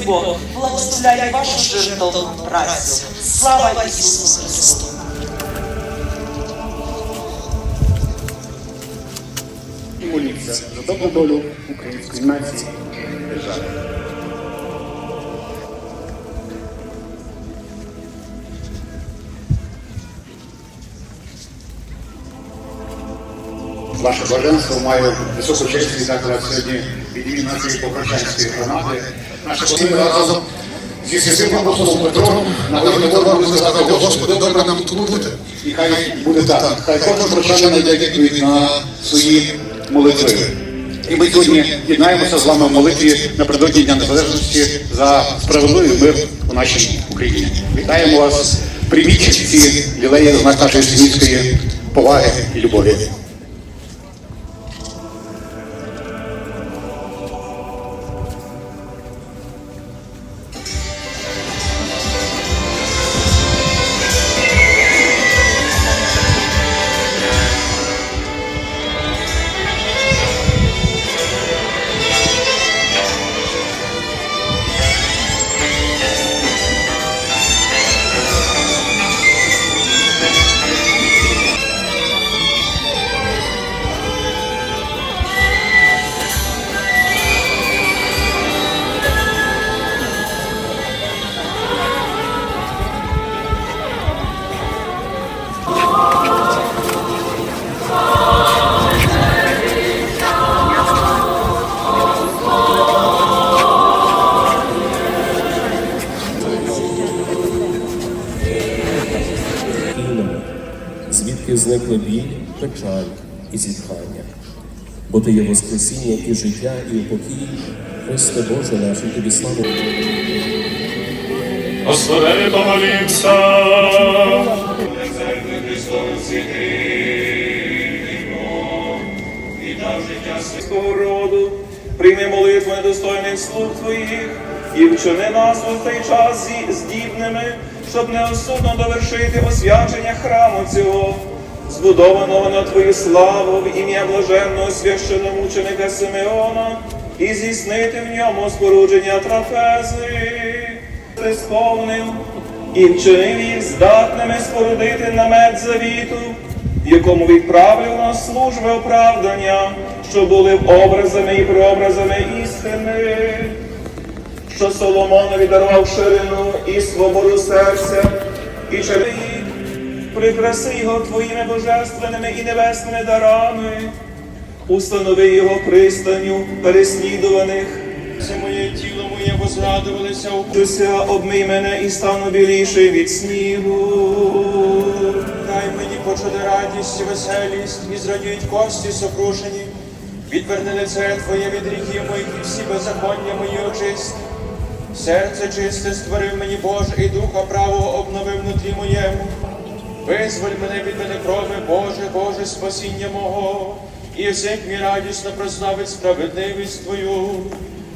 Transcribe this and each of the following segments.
Нехай Господь Бог благословляє вашу жертовну працю. Слава Ісусу Христу! і моліться за добру долю української нації і держави. Ваше блаженство має високу честь вітати вас сьогодні від імені нашої Покрощанської громади. Наша постійна разом зі святим апостолом Петром нагодні вам сказати, Господи, добре нам тут бути. І хай буде так. Хай кожен прощання знайде відповідь на свої молитви. І ми сьогодні єднаємося з вами в молитві напередодні Дня Незалежності за справедливий мир у нашій Україні. Вітаємо вас. Прийміть ці лілеї знак нашої сім'їської поваги і любові. Зникли біль, печаль і зітхання. Бо ти є Воскресіння і життя, і упокій, Христе Боже наш, і тобі славу. Господи, помолімся. Святого роду, прийми молитву недостойних слуг Твоїх, і вчини нас у цей час зі- здібними, щоб неосудно довершити освячення храму цього, збудованого на Твою славу в ім'я блаженного священомученика Симеона, і здійснити в ньому спорудження трафези. Ти сповнив і вчинив їх здатними спорудити намет завіту, в якому відправлю нас служби оправдання, що були образами і прообразами істини, що Соломонові дарував ширину і свободу серця, і чари, прикраси його твоїми божественними і небесними дарами, установи його пристанню переслідуваних. Це моє тіло моє возрадувалися у Дуся, обмий мене і стану біліший від снігу. Дай мені почути радість і веселість, і зрадіють кості сокрушені. Відверни лице Твоє від гріхів моїх і всі беззаконня мої очисти. Серце чисте створив мені Боже, і духа правого обновив внутрі моєму. Визволь мене від мене крови, Боже, Боже, спасіння мого, і язик мій радісно прославить справедливість Твою.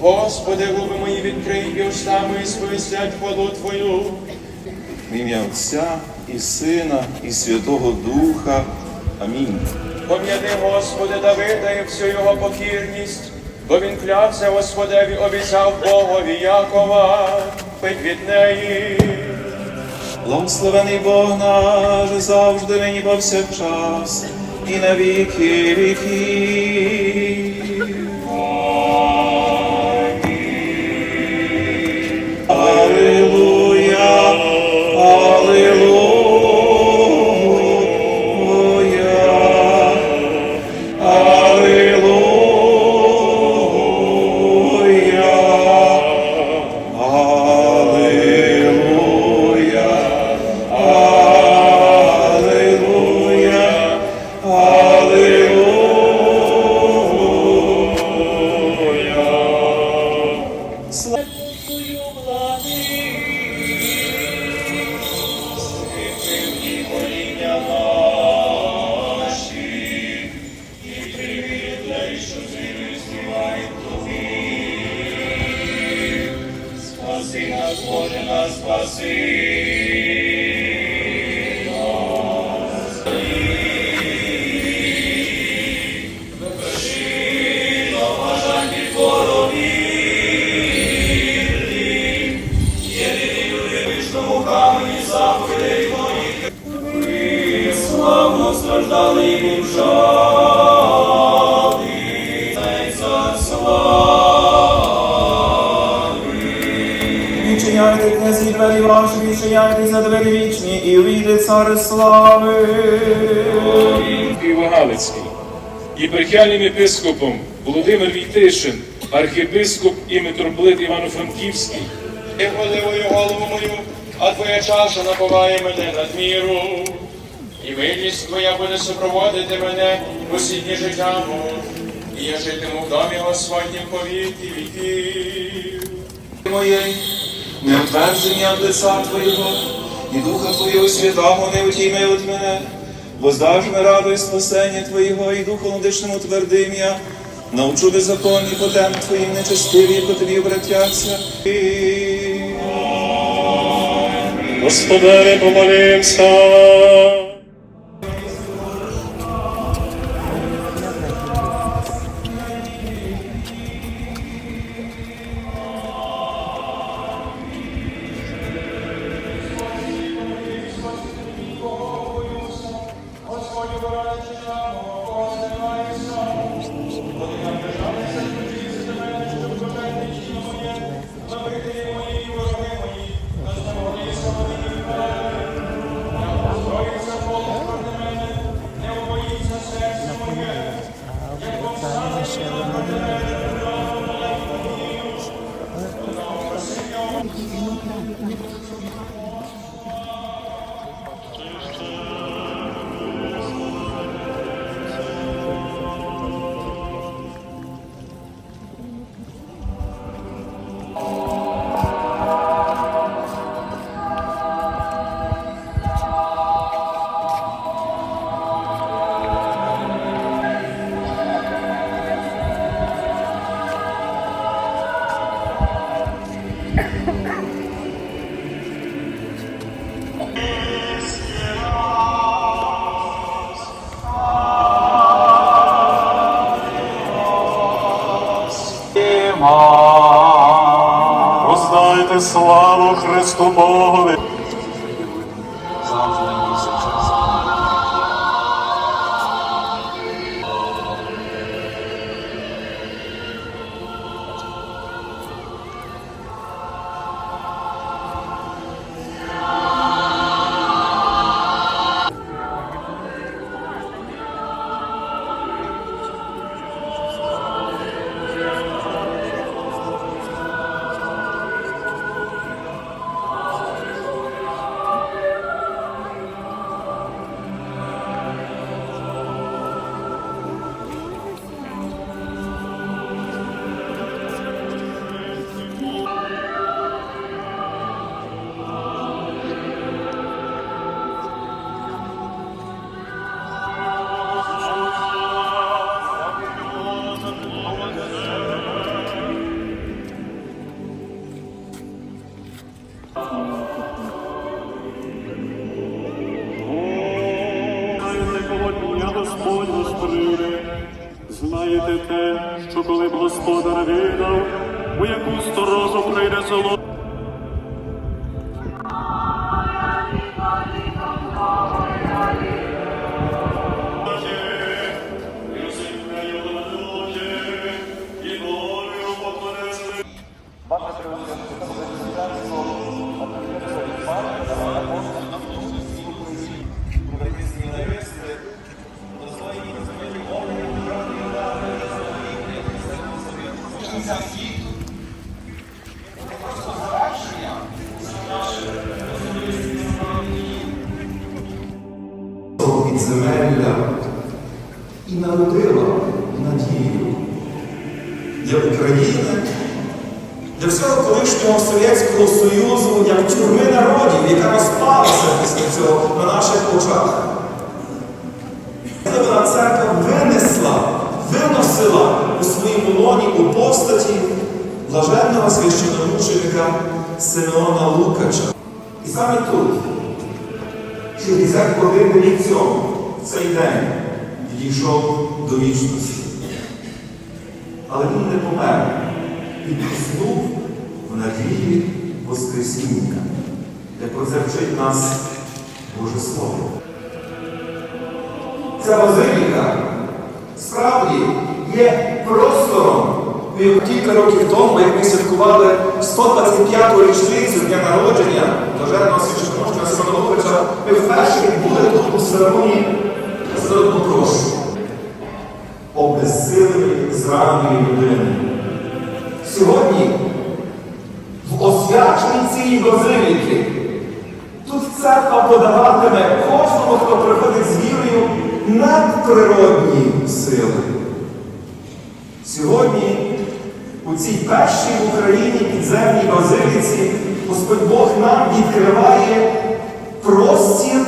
Господи, губи мої відкрий, і уста мої сповістять хвалу Твою. В ім'я Отця і Сина, і Святого Духа. Амінь. Пом'яни, Господи, Давида і всю його покірність, бо він клявся Господеві, обіцяв Богові Якова, пить від неї. Благословений Бог наш завжди нині повсякчас і на віки віків. Боже нас спаси. Ваші, відчиняйте за двері вічні, і увійде цар слави. Києво-Галицький, єпархіальним єпископом Володимир Війтишин, архієпископ і митрополит Івано-Франківський, Ти вголивою голову мою, а твоя чаша напуває мене над міру. І милість твоя буде супроводити мене усі дні життя мого, і я житиму в домі Господнім по віки віків. моєї, не утвердження лиця Твоєго, і Духа Твого святого не утіми від мене, воздаж ми радость спасення Твоєго, і Духом дишному твердим я, научу беззаконні потем Твоїм нечестиві, по Тобі обратяться. Господи, помолимся. Yeah. сторожу прийде для для всього колишнього Совєтського Союзу, як тюрми народів, яка розпалася після цього на наших очах. Вона церква винесла, виносила у своєму лоні у постаті блаженного священомученика Симеона Лукача. І саме тут, 61 рік цьому, в цей день відійшов до вічності. Але він не помер. Він існув в надії Воскресіння, як про це вчить нас Боже Слово. ця базиліка справді є простором. Кілька років тому, як ми святкували 125-ту річницю дня народження блаженного священномученика Семеновича, ми вперше відбули тут у церемонії прошу обезсиленої людини. Сьогодні в освяченні цієї базиліки тут церква подаватиме кожному, хто приходить з вірою надприродні сили. Сьогодні у цій першій в Україні підземній базиліці Господь Бог нам відкриває простір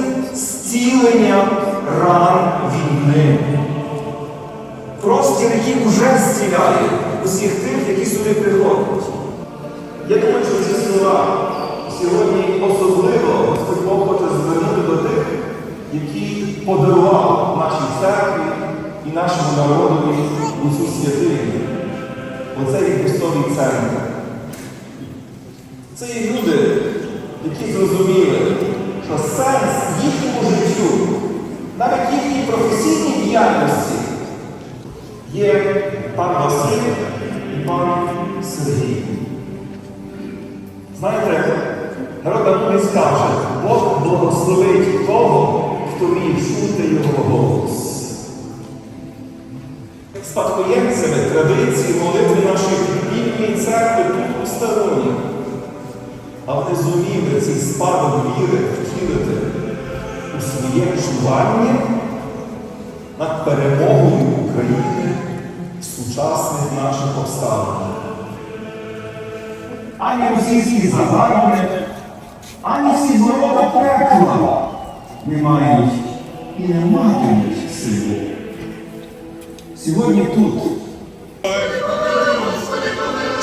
які зрозуміли, що сенс їхньому життю, навіть їхній професійній діяльності, є пан Василь і пан Сергій. Знаєте, народ давно скаже, Бог благословить того, хто вміє чути його голос. Спадкоємцями традиції молитви нашої біблійної церкви тут у стороні. А вони зуміли цей спадок віри втілити у своє чування над перемогою України в сучасних наших обставинах. Ані російські загарбники, ані всі ворота пекла не мають і не матимуть сили. Сьогодні тут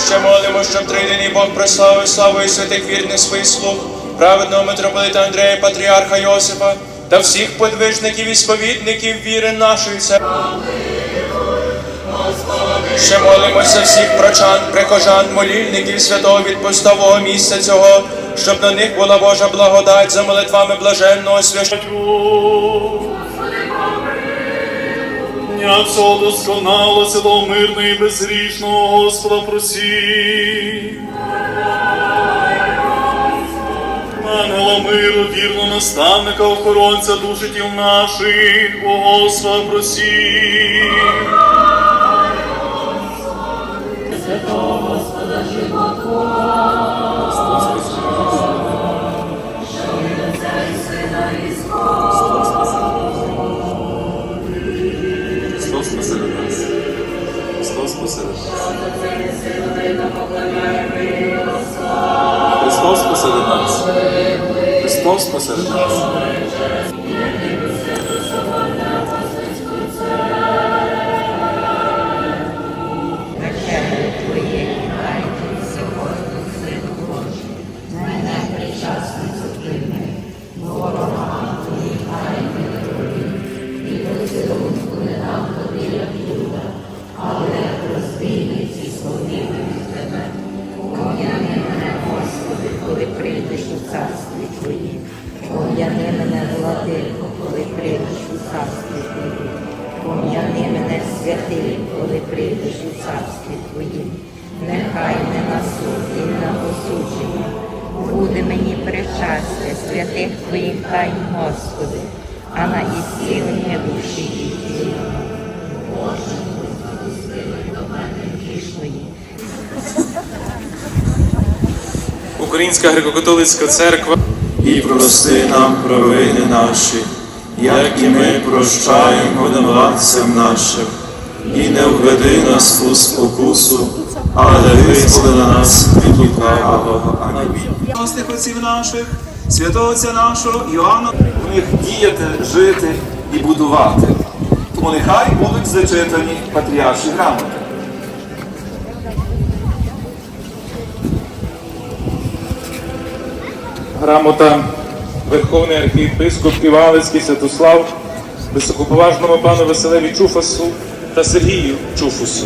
Ще молимо, щоб трийденний Бог прославив славою святих вірних своїх слуг, праведного митрополита Андрея, патріарха Йосипа та всіх подвижників і сповідників віри нашої церкви. Ще молимося всіх прочан, прихожан, молільників святого відпустового місця цього, щоб на них була Божа благодать за молитвами блаженного священника. Дня цього досконало, цілого мирного і безрічного Господа просі. Ангела миру, вірного наставника, охоронця душі тіл наших, у Господа просі. Христос посеред нас. Христос посеред нас. Царстві Твоє. Пом'яни мене, владико, коли прийдеш у царстві Твоє. Пом'яни мене, святий, коли прийдеш у царстві Твоє. Нехай не на суд і на осудження. Буде мені причастя святих Твоїх тайн, Господи, а на ісцілення душі і тіла. Боже, Господи, до мене грішної. Українська греко-католицька церква І прости нам провини наші, як і ми прощаємо винуватцям нашим, і не введи нас у спокусу, але визволи нас від лукавого. Амінь. Простих отців наших, святого Отця нашого Іоанна, в них діяти, жити і будувати. Тому нехай будуть зачитані патріарші грамоти. Грамота Верховний архієпископ Івалицький Святослав, високоповажному пану Василеві Чуфасу та Сергію Чуфусу.